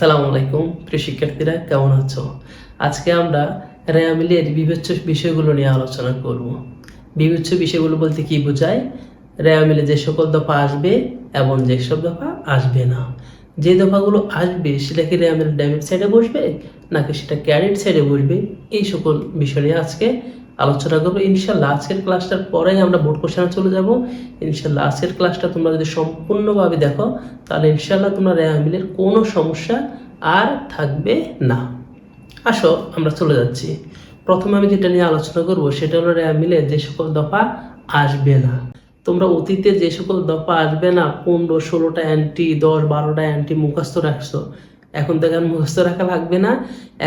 আসসালামু আলাইকুম, প্রিয় শিক্ষার্থীরা, কেমন আছো? আজকে আমরা র্যামিলের বিবেচ্য বিষয়গুলো নিয়ে আলোচনা করব। বিবেচ্য বিষয়গুলো বলতে কি বোঝায়? র্যামিলে যে সকল দফা আসবে এবং যেসব দফা আসবে না। যে দফাগুলো আসবে, সেটা কি র্যামের ড্যামের সাইডে বসবে, নাকি সেটা ক্যারেট সাইডে বসবে? এই সকল বিষয় নিয়ে আজকে আলোচনা করব। ইনশাল্লাহ আজকের ক্লাসটার পরেই আমরা বোর্ড কোশ্চেনে চলে যাব। ইনশাল্লাহ আজকের ক্লাসটা তোমরা যদি সম্পূর্ণভাবে দেখো, তাহলে ইনশাল্লাহ তোমরা র্যামিলের কোনো সমস্যা আর থাকবে না। আসো, আমরা চলে যাচ্ছি। প্রথমে আমি যেটা নিয়ে আলোচনা করব, সেটা হলো র্যামিলের যে সকল দফা আসবে না। তোমরা অতীতে যে সকল দফা আসবে না, পনেরো, ষোলোটা অ্যান্টি, দশ, বারোটা অ্যান্টি মুখস্থ রাখছো। এখন থেকে আর মুখস্থ রাখা লাগবে না।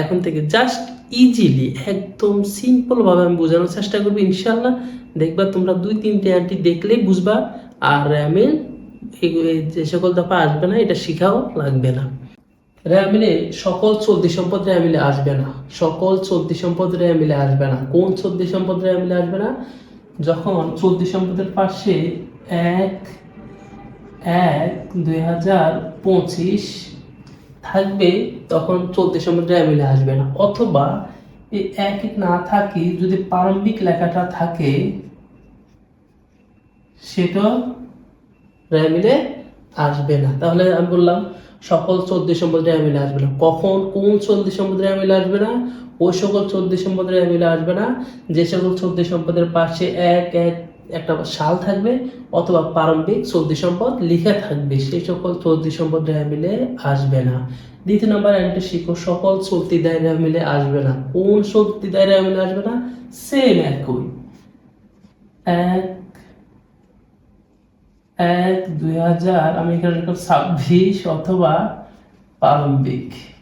এখন থেকে জাস্ট ইজিলি একদম সিম্পলভাবে আমি বোঝানোর চেষ্টা করব ইনশাল্লাহ দেখবা তোমরা দুই, তিনটে আন্টি দেখলেই বুঝবা। আর র্যামের যে সকল দফা আসবে না, এটা শিখাও লাগবে না। র্যামিলে সকল চলতি সম্পদ র্যামিলে আসবে না। সকল চলতি সম্পদ র্যামিলে আসবে না। কোন চলতি সম্পদ র্যামিলে আসবে না? যখন চলতি সম্পদের পাশে এক এক, দুই হাজার পঁচিশ থাকবে, তখন চলতি সম্পদ র্যামিলে আসবে না। অথবা এই এক না থাকে যদি প্রারম্ভিক লেখাটা থাকে, সেটা র্যামিলে আসবে না। তাহলে আমি বললাম, সকল চোদ্দ সম্পদ র্যামিলে আসবে না। কখন, কোন চোদ্দ সম্পদ র্যামিলে আসবে না? ওই সকল চোদ্দ সম্পদ র্যামিলে আসবে না। যে সকল চোদ্দ সম্পদের পাশে এক এক একটা সাল থাকবে অথবা প্রারম্ভিক চোদ্দ সম্পদ লিখে থাকবে। সেই সকল চোদ্দ সম্পদ র্যামিলে আসবে না। দ্বিতীয় নম্বর একটা শিখো সকল চলতি দায় র্যামিলে আসবে না। কোন চলতি দায় মিলে আসবে না? সেম একই। এক এক, দুই হাজার আমি এখানে ছাব্বিশ অথবা প্রারম্ভিক।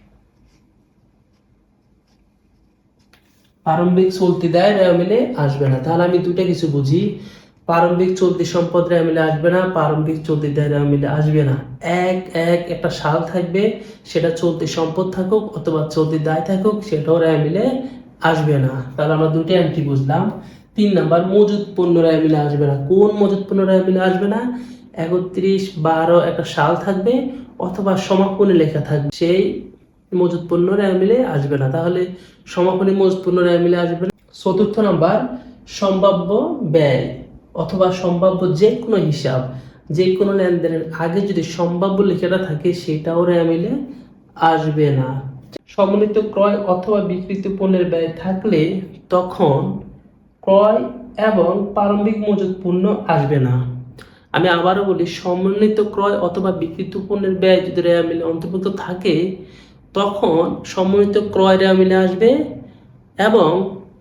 প্রারম্ভিক চলতি দেয় রেমিলে আসবে না। তাহলে আমি দুটা কিছু বুঝি। প্রারম্ভিক চলতি সম্পদ রেমিলে আসবে না, প্রারম্ভিক চলতি দেয় রেমিলে আসবে না। এক এক, একটা সাল থাকবে, সেটা চলতি সম্পদ থাকুক অথবা চলতি দায় থাকুক, সেটাও রেমিলে আসবে না। তাহলে আমরা দুটো এন্ট্রি বুঝলাম। তিন নাম্বার, মজুদ পণ্য রেমিলে আসবে না। কোন মজুদ পণ্য রেমিলে আসবে না? একত্রিশ, বারো, একটা সাল থাকবে অথবা সমাপনী লেখা থাকবে। সেই মজুদ পণ্য র্যামিলে আসবে না। তাহলে সমাপনী মজুদ পণ্য র্যামিলে আসবে না। চতুর্থ নাম্বার, সম্ভাব্য ব্যয় অথবা সম্ভাব্য যে কোনো হিসাব যে কোনো লেনদেনের আগে যদি সম্ভাব্য লেখাটা থাকে সেটাও র্যামিলে আসবে না। সমন্বিত ক্রয় অথবা বিক্রিত পণ্যের ব্যয় থাকলে তখন ক্রয় এবং প্রারম্ভিক মজুদ পণ্য আসবে না। আমি আবারও বলি, সমন্বিত ক্রয় অথবা বিক্রিত পণ্যের ব্যয় যদি রেয়ামিলে অন্তর্ভুক্ত থাকে তখন সমন্বিত ক্রয় রেয়ামিলে আসবে এবং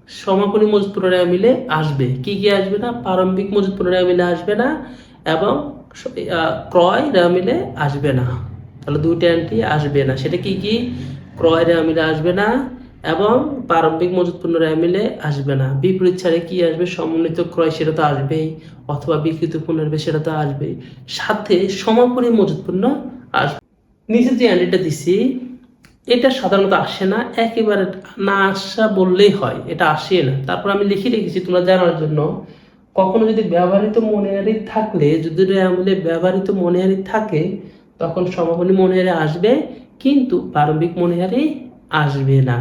সমাপনী মজুদ পণ্য রেয়ামিলে আসবে। কি কি আসবে না? প্রারম্ভিক মজুদ পণ্য রেয়ামিলে আসবে না এবং ক্রয় আহ, মিলে আসবে না। তাহলে দুইটা অ্যান্টি আসবে না। সেটা কি কি? ক্রয় রেয়ামিলে আসবে না এবং প্রারম্ভিক মজুদ পণ্য র্যামিলে আসবে না। বিপরীত ছাড়ে কি আসবে? সমন্বিত ক্রয় সেটা তো আসবেই অথবা বিকৃত পণ্যের বেশি সেটা তো আসবেই। সাথে সমাপনী মজুদ পণ্য আসবে। নিচে যে অ্যান্টিটা দিছি এটা সাধারণত আসে না, একেবারে না আসা বললেই হয়, এটা আসে না। তারপর আমি লিখে রেখেছি তোমরা জানার জন্য, কখনো যদি ব্যবহৃত মনেহারি থাকলে, যদি র্যামিলে ব্যবহৃত মনেহারি থাকে, তখন সমাপনী মনেহারি আসবে, কিন্তু প্রারম্ভিক মনেহারি আসবে না।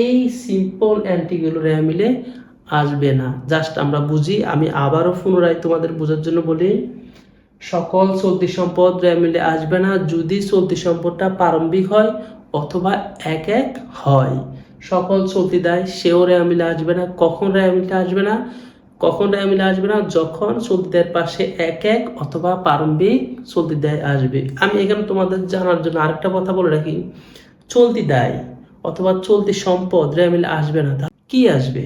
এই সিম্পল অ্যান্টিগুলো র্যামিলে আসবে না। জাস্ট আমরা বুঝি, আমি আবারও পুনরায় তোমাদের বোঝার জন্য বলি, সকল চলতি সম্পদ র্যামিলে আসবে না। যদি চলতি সম্পদটা প্রারম্ভিক হয় অথবা এক এক হয়। সকল চলতি দায়, সেও রেয়ামিলে আসবে না, কখন রেয়ামিলে আসবে না, কখন রেয়ামিলে আসবে না, যখন চলতি দায়ের পাশে এক এক অথবা প্রারম্ভিক চলতি দেয় আসবে। আমি এখানে তোমাদের জানার জন্য আরেকটা কথা বলে রাখি। চলতি দায় অথবা চলতি সম্পদ রেয়ামিলে আসবে না কি আসবে?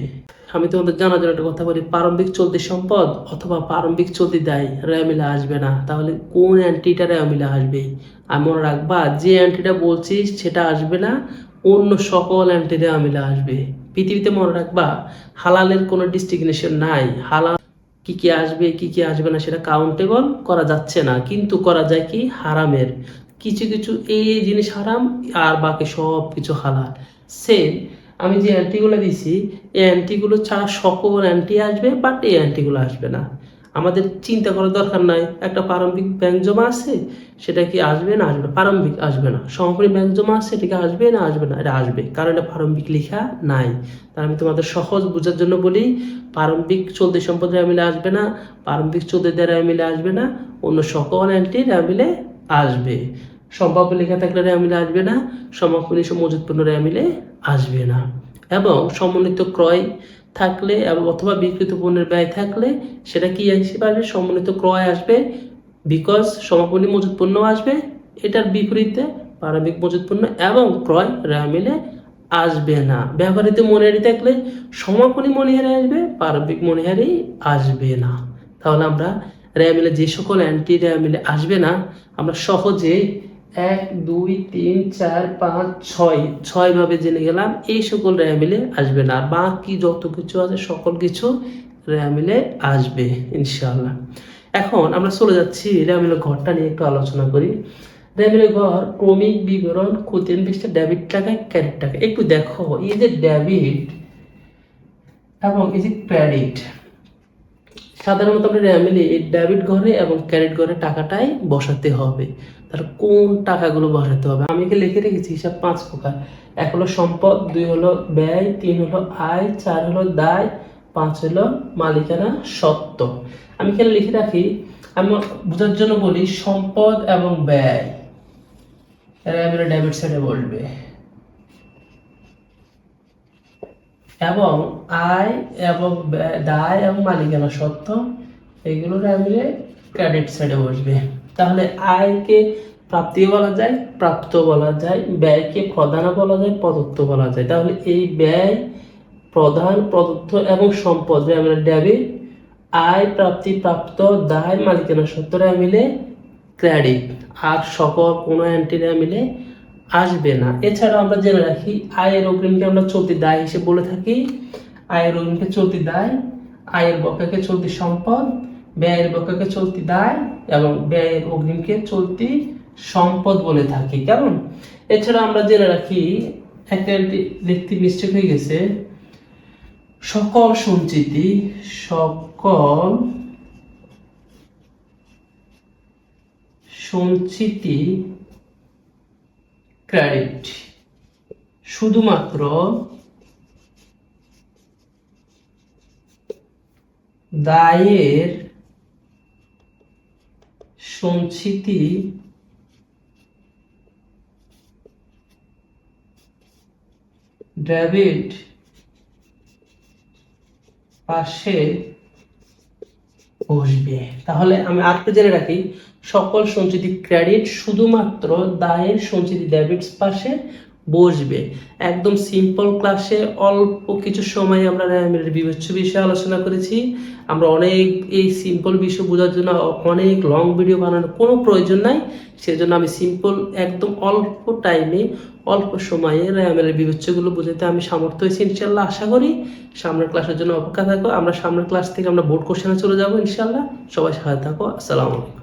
আমি তোমাদের জানার জন্য একটা কথা বলি, প্রারম্ভিক চলতি সম্পদ অথবা প্রারম্ভিক চলতি দায় র্যামিলা আসবে না। তাহলে কোন অ্যান্টিটা র্যামিলা আসবে? আমি মনে রাখবা, যে অ্যান্টিটা বলছি সেটা আসবে না, অন্য সকল অ্যান্টি র্যামিলা আসবে। পৃথিবীতে মনে রাখবা, হালালের কোনো ডিস্টিগনেশন নাই। হালাল কি কি আসবে, কি কি আসবে না সেটা কাউন্টেবল করা যাচ্ছে না। কিন্তু করা যায় কি? হারামের। কিছু কিছু এই জিনিস হারাম, আর বাকি সব কিছু হালাল। সেম আমি যে অ্যান্টিগুলো দিছি, এই অ্যান্টিগুলো ছাড়া সকল অ্যান্টি আসবে বাট এই অ্যান্টিগুলো আসবে না। আমাদের চিন্তা করার দরকার নাই। একটা প্রারম্ভিক ব্যাংক জমা আছে, সেটা কি আসবে না আসবে প্রারম্ভিক আসবে না। সমাপনী ব্যাংক জমা আছে এটা কি আসবে না আসবে না? এটা আসবে, কারণ এটা প্রারম্ভিক লেখা নাই। তার আমি তোমাদের সহজ বোঝার জন্য বলি, প্রারম্ভিক চলতি সম্পদ রেমিলে আসবে না, প্রারম্ভিক চলতি দেয় রেমিলে আসবে না, অন্য সকল অ্যান্টি রেমিলে আসবে। সম্ভাব্য লেখা থাকলে রেমিলে আসবে না সমাপনী মজুত পণ্য রেমিলে আসবে না। এবং সমন্বিত ক্রয় থাকলে এবং অথবা বিক্রিত পণ্যের ব্যয় থাকলে সেটা কি হিসেবে আসবে সমন্বিত ক্রয় আসবে বিকজ সমাপনী মজুত পণ্য আসবে, এটার বিপরীতে প্রারম্ভিক মজুত পণ্য এবং ক্রয় রেমিলে আসবে না। ব্যবহৃত মনিহারি থাকলে সমাপনী মনিহারি আসবে প্রারম্ভিক মনিহারি আসবে না। তাহলে আমরা র্যামিলে যে সকল অ্যান্টি র্যামিলে আসবে না, আমরা সহজে এক, দুই, তিন, চার, পাঁচ, ছয়। ছয় ভাবে জেনে গেলাম, এই সকল র্যামিলে আসবে না। বাকি যত কিছু আছে, সকল কিছু র্যামিলে আসবে ইনশাল্লাহ এখন আমরা চলে যাচ্ছি র্যামিলের ঘরটা নিয়ে একটু আলোচনা করি। র্যামিলের ঘর, ক্রমিক বিবরণ ক্ষতির বিশটা ডেবিট টাকা ক্রেডিট টাকা। একটু দেখো, এই যে ডেবিট এবং এই যে ক্রেডিট। সাধারণত আমরা র্যামিলে এই ডেবিট ঘরে এবং ক্রেডিট ঘরে টাকাটাই বসাতে হবে। তার কোন টাকাগুলো বসাতে হবে? আমি কি লিখে রেখেছি? হিসাব পাঁচ প্রকার। এক হলো সম্পদ, দুই হলো ব্যয়, তিন হলো আয়, চার হলো দায়, পাঁচ হলো মালিকানা সত্ত্ব আমি এখানে লিখে রাখি? আমি বোঝার জন্য বলি সম্পদ এবং ব্যয়। র্যামিলে ডেবিট সাইডে বলবে। এবং আয় এবং দায় এবং মালিকানা সত্ত্ব এগুলো মিলে ক্রেডিট সাইডে বসবে। তাহলে আয়কে প্রাপ্তি বলা যায়, প্রাপ্ত বলা যায়, ব্যয়কে প্রধান বলা যায়, প্রদত্ত বলা যায়। তাহলে এই ব্যয় প্রধান প্রদত্ত এবং সম্পদ মিলে ডেবিট আয়, প্রাপ্তি, প্রাপ্ত, দায়, মালিকানা সত্ত্ব মিলে ক্রেডিট আর সকল কোনো এন্ট্রি মিলে আসবে না। এছাড়া আমরা জেনে রাখি, আয়ের অগ্রিমকে আমরা চলতি দায় হিসেবে বলে থাকি। আয়ের অগ্রিমকে চলতি দায়, আয়ের বকাকে চলতি সম্পদ, ব্যয়ের বকাকে চলতি দায় এবং ব্যয়ের অগ্রিমকে চলতি সম্পদ বলে থাকি। কেমন? এছাড়া আমরা জেনে রাখি, একটা লিখতে মিস্টেক হয়ে গেছে, সকল সঞ্চিতি সকল সঞ্চিতি ক্রেডিট শুধুমাত্র দায়ের সঞ্চিতি ডেবিট পাশে বসবে। তাহলে আমি আরেকটু জেনে রাখি, সকল সঞ্চিত ক্রেডিট শুধুমাত্র দায়ের সঞ্চিতি ডেবিটস পাশে বসবে। একদম সিম্পল ক্লাসে অল্প কিছু সময় আমরা বিবেচ্য বিষয়ে আলোচনা করেছি। আমরা অনেক এই সিম্পল বিষয় বোঝার জন্য অনেক লং ভিডিও বানানোর কোনো প্রয়োজন নাই। সেজন্য আমি সিম্পল একদম অল্প টাইমে অল্প সময়ে র্যামের বিবেচ্যগুলো বোঝাতে আমি সামর্থ্য হয়েছি ইনশাল্লাহ, আশা করি। সামনের ক্লাসের জন্য অপেক্ষা থাকো। আমরা সামনের ক্লাস থেকে আমরা বোর্ড কোশ্চেনে চলে যাব ইনশাল্লাহ। সবাই সাথে থাকো। আসসালামু আলাইকুম।